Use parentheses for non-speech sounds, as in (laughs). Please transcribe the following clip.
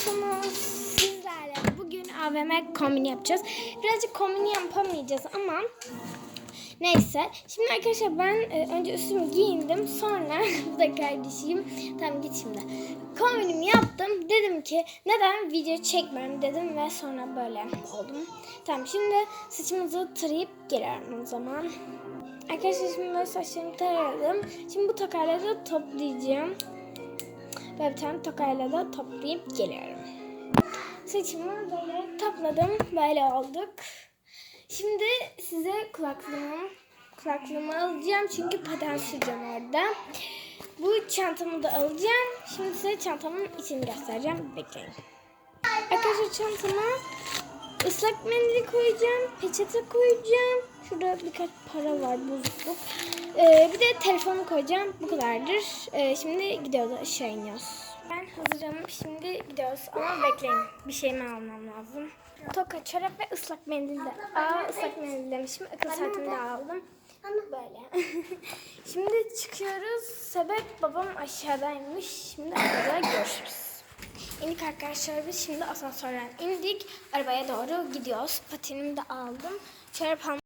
nasılsınız? Sizlerle bugün AVM kombini yapacağız. Birazcık kombini yapamayacağız ama neyse. Şimdi arkadaşlar ben e, önce üstümü giyindim. Sonra (laughs) bu da kardeşim. Tamam git şimdi. Kombinimi yaptım. Dedim ki neden video çekmem dedim ve sonra böyle oldum. Tamam şimdi saçımızı tarayıp geliyorum o zaman. Arkadaşlar şimdi saçlarımı taradım. Şimdi bu tokaları toplayacağım. Böyle bir tane tokayla da toplayıp geliyorum. Saçımı böyle topladım. Böyle olduk. Şimdi size kulaklığımı, kulaklığımı alacağım. Çünkü paten süreceğim orada. Bu çantamı da alacağım. Şimdi size çantamın içini göstereceğim. Bekleyin. Arkadaşlar çantama ıslak mendili koyacağım. Peçete koyacağım. Şurada birkaç para var bozukluk. Ee, bir de telefonu koyacağım. Bu kadardır. Ee, şimdi gidiyoruz aşağı iniyoruz. Ben hazırım. Şimdi gidiyoruz ama bekleyin. Bir şeyimi almam lazım. Toka, çorap ve ıslak mendil de. Aa ıslak mendil demişim. Akıl saatimi de aldım. Böyle. (laughs) şimdi çıkıyoruz. Sebep babam aşağıdaymış. Şimdi arabada görüşürüz. İndik arkadaşlar biz şimdi asansörden indik. Arabaya doğru gidiyoruz. Patenimi de aldım. Çorap